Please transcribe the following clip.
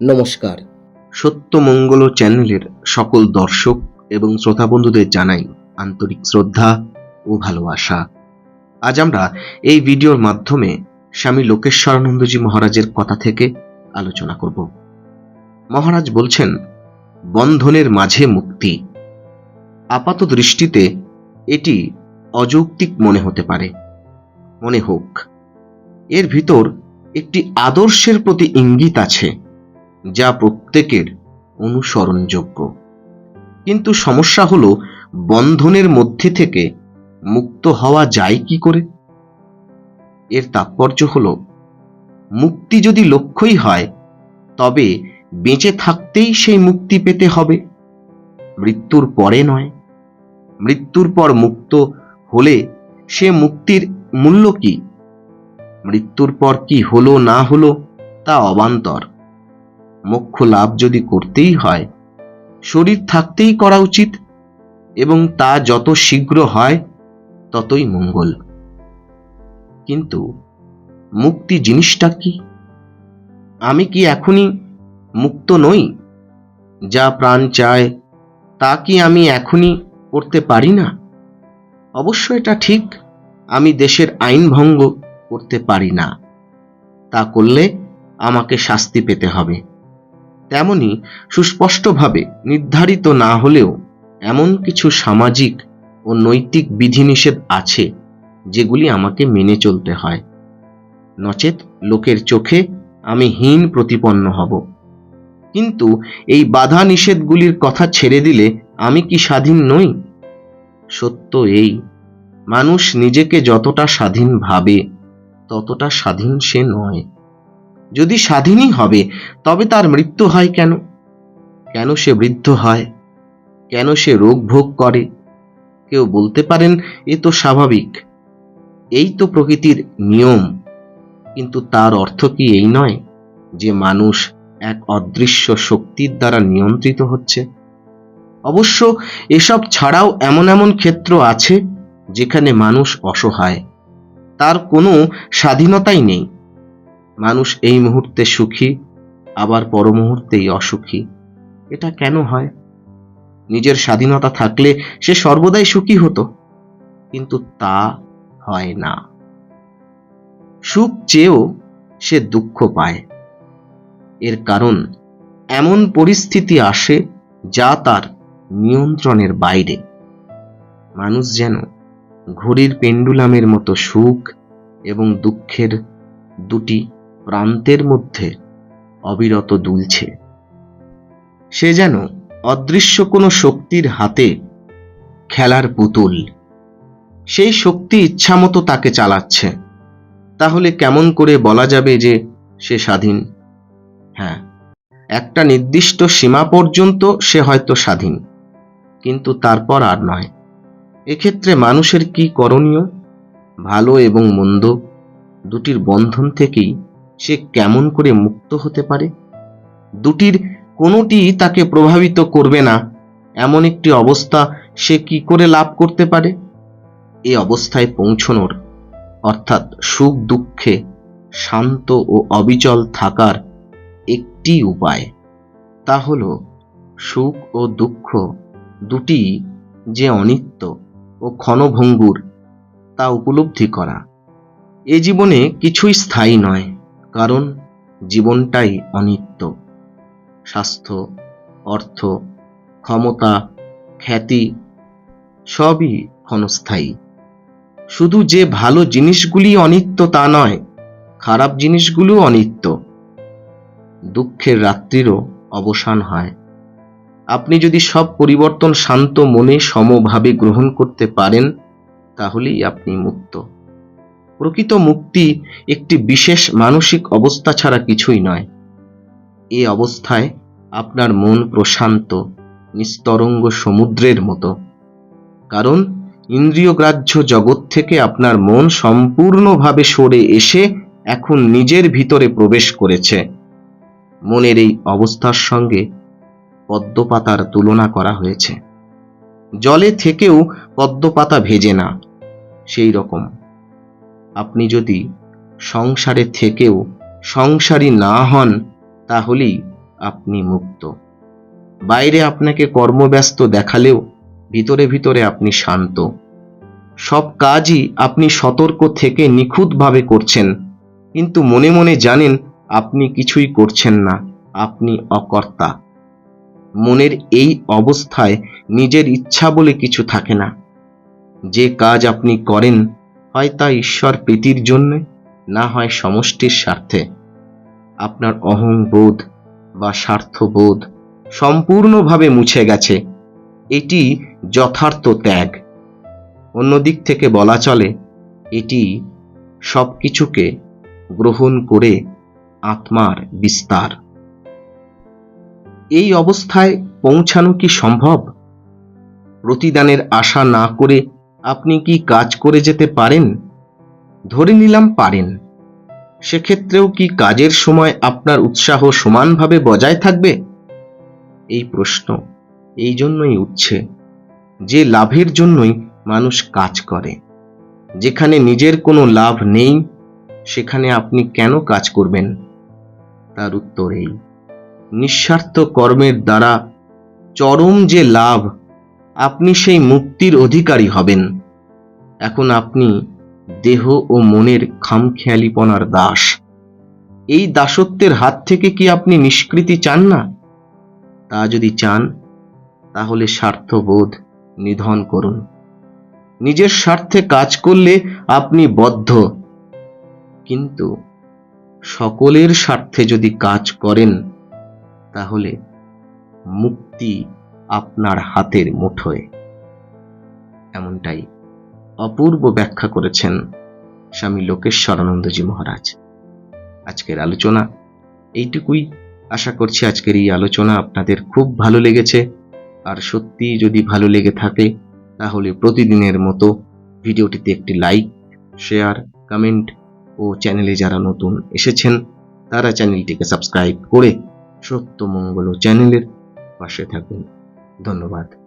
নমস্কার। সত্যমঙ্গল চ্যানেলের সকল দর্শক এবং শ্রোতা বন্ধুদের জানাই আন্তরিক শ্রদ্ধা ও ভালোবাসা। আজ আমরা এই ভিডিওর মাধ্যমে স্বামী লোকেশ্বরানন্দজি মহারাজের কথা থেকে আলোচনা করব। মহারাজ বলছেন, বন্ধনের মাঝে মুক্তি। আপাত দৃষ্টিতে এটি অযৌক্তিক মনে হতে পারে। মনে হোক, এর ভিতর একটি আদর্শের প্রতি ইঙ্গিত আছে। যা প্রত্যেকের অনুসরণযোগ্য। কিন্তু সমস্যা হলো, বন্ধনের মধ্যে থেকে মুক্ত হওয়া যায় কি করে? এর তাৎপর্য হলো, মুক্তি যদি লক্ষ্যই হয়, তবে বেঁচে থাকতেই সেই মুক্তি পেতে হবে। মৃত্যুর পরে নয়। মৃত্যুর পর মুক্ত হলে সে মুক্তির মূল্য কি? মৃত্যুর পর কি হলো না হলো তা অবান্তর। মোক্ষ লাভ যদি করতেই হয়, শরীর থাকতেই করা উচিত, এবং তা যত শীঘ্র হয়, ততই মঙ্গল। কিন্তু মুক্তি জিনিসটা কি? আমি কি এখনই মুক্ত নই? যা প্রাণ চায়, তা কি আমি এখনই করতে পারি না? অবশ্য এটা ঠিক, আমি দেশের আইন ভঙ্গ করতে পারি না। তা করলে আমাকে শাস্তি পেতে হবে। তেমনি সুস্পষ্টভাবে নির্ধারিত না হলেও এমন কিছু সামাজিক ও নৈতিক বিধিনিষেধ আছে যেগুলি আমাকে মেনে চলতে হয়। নচেত লোকের চোখে আমি হীন প্রতিপন্ন হব। কিন্তু এই বাধা নিষেধগুলির কথা ছেড়ে দিলে আমি কি স্বাধীন নই? সত্য এই, মানুষ নিজেকে যতটা স্বাধীন ভাবে, ততটা স্বাধীন সে নয়। যদি স্বাধীনই হবে, তবে তার মৃত্যু হয় কেন? কেন সে বৃদ্ধ হয়? কেন সে রোগ ভোগ করে? কেউ বলতে পারেন, এ তো স্বাভাবিক। এই তো প্রকৃতির নিয়ম। কিন্তু তার অর্থ কি এই নয় যে মানুষ এক অদৃশ্য শক্তির দ্বারা নিয়ন্ত্রিত হচ্ছে? অবশ্য এসব ছাড়াও এমন এমন ক্ষেত্র আছে যেখানে মানুষ অসহায়। তার কোনো স্বাধীনতাই নেই। মানুষ এই মুহূর্তে সুখী, আবার পর মুহূর্তেই অসুখী। এটা কেন হয়? নিজের স্বাধীনতা থাকলে সে সর্বদাই সুখী হতো, কিন্তু তা হয় না। সুখ চেয়েও সে দুঃখ পায়। এর কারণ এমন পরিস্থিতি আসে যা তার নিয়ন্ত্রণের বাইরে। মানুষ যেন ঘড়ির পেন্ডুলামের মতো সুখ এবং দুঃখের দুটি প্রান্তের মধ্যে অবিরত দুলছে। সে যেন অদৃশ্য কোনো শক্তির হাতে খেলার পুতুল। সেই শক্তি ইচ্ছামতো তাকে চালাচ্ছে। তাহলে কেমন করে বলা যাবে যে সে স্বাধীন? হ্যাঁ একটা নির্দিষ্ট সীমা পর্যন্ত সে হয়তো স্বাধীন। কিন্তু তারপর আর নয়। এক্ষেত্রে মানুষের কি করণীয়? ভালো এবং মন্দ দুটির বন্ধন থেকেই সে কেমন করে মুক্ত হতে পারে? দুটির কোনোটি তাকে প্রভাবিত করবে না। এমন একটি অবস্থা সে কি করে লাভ করতে পারে? এ অবস্থায় পৌঁছনোর, অর্থাৎ সুখ দুঃখে শান্ত ও অবিচল থাকার একটি উপায়। তা হল, সুখ ও দুঃখ দুটি যে অনিত্য ও ক্ষণভঙ্গুর, তা উপলব্ধি করা। এ জীবনে কিছুই স্থায়ী নয়। কারণ জীবনটাই অনিত্য। স্বাস্থ্য, অর্থ, ক্ষমতা, খ্যাতি, সবই ক্ষণস্থায়ী। শুধু যে ভালো জিনিসগুলি অনিত্য তা নয়, খারাপ জিনিসগুলো অনিত্য। দুঃখের রাত্রিরও অবসান হয়। আপনি যদি সব পরিবর্তন শান্ত মনে সমভাবে গ্রহণ করতে পারেন, তাহলেই আপনি মুক্ত। প্রকৃত মুক্তি একটি বিশেষ মানসিক অবস্থা ছাড়া কিছুই নয়। এ অবস্থায় আপনার মন প্রশান্ত, নিস্তরঙ্গ সমুদ্রের মতো। কারণ ইন্দ্রিয়গ্রাহ্য জগৎ থেকে আপনার মন সম্পূর্ণভাবে সরে এসে এখন নিজের ভিতরে প্রবেশ করেছে। মনের এই অবস্থার সঙ্গে পদ্মপাতার তুলনা করা হয়েছে। জলে থেকেও পদ্মপাতা ভেজে না, সেই রকম। আপনি যদি সংসারে থেকেও সংসারী না হন, তাহলেই আপনি মুক্ত। বাইরে আপনাকে কর্মব্যস্ত দেখালেও ভিতরে ভিতরে আপনি শান্ত। সব কাজই আপনি সতর্ক থেকে নিখুঁতভাবে করছেন, কিন্তু মনে মনে জানেন আপনি কিছুই করছেন না, আপনি অকর্তা। মনের এই অবস্থায় নিজের ইচ্ছা বলে কিছু থাকে না। যে কাজ আপনি করেন হয় তা ঈশ্বর প্রীতির জন্য, না হয় সমষ্টির স্বার্থে। আপনার অহংবোধ বা স্বার্থবোধ সম্পূর্ণভাবে মুছে গেছে। এটি যথার্থ ত্যাগ। অন্যদিক থেকে বলা চলে, এটি সব কিছুকে গ্রহণ করে আত্মার বিস্তার। এই অবস্থায় পৌঁছানো কি সম্ভব? প্রতিদানের আশা না করে আপনি কি কাজ করে যেতে পারেন? ধরে নিলাম পারেন। সেক্ষেত্রেও কি কাজের সময় আপনার উৎসাহ সমানভাবে বজায় থাকবে? এই প্রশ্ন এই জন্যই উঠছে যে লাভের জন্যই মানুষ কাজ করে। যেখানে নিজের কোনো লাভ নেই, সেখানে আপনি কেন কাজ করবেন? তার উত্তর এই। নিঃস্বার্থ কর্মের দ্বারা চরম যে লাভ আপনি সেই মুক্তির অধিকারী হবেন। এখন আপনি দেহ ও মনের খামখেয়ালিপনার দাস। এই দাসত্বের হাত থেকে কি আপনি নিষ্কৃতি চান না? তা যদি চান, তাহলে স্বার্থবোধ নিধন করুন। নিজের স্বার্থে কাজ করলে আপনি বদ্ধ। কিন্তু সকলের স্বার্থে যদি কাজ করেন, তাহলে মুক্তি আপনার হাতের মুঠোয়। এমনটাই অপূর্ব ব্যাখ্যা করেছেন স্বামী লোকেশ্বরানন্দজি মহারাজ। আজকের আলোচনা এইটুকুই। আশা করছি আজকের এই আলোচনা আপনাদের খুব ভালো লেগেছে। আর সত্যি যদি ভালো লেগে থাকে, তাহলে প্রতিদিনের মতো ভিডিওটিতে একটি লাইক, শেয়ার, কমেন্ট ও চ্যানেলে যারা নতুন এসেছেন, তারা চ্যানেলটিকে সাবস্ক্রাইব করে সত্যমঙ্গল চ্যানেলের পাশে থাকবেন ধন্যবাদ।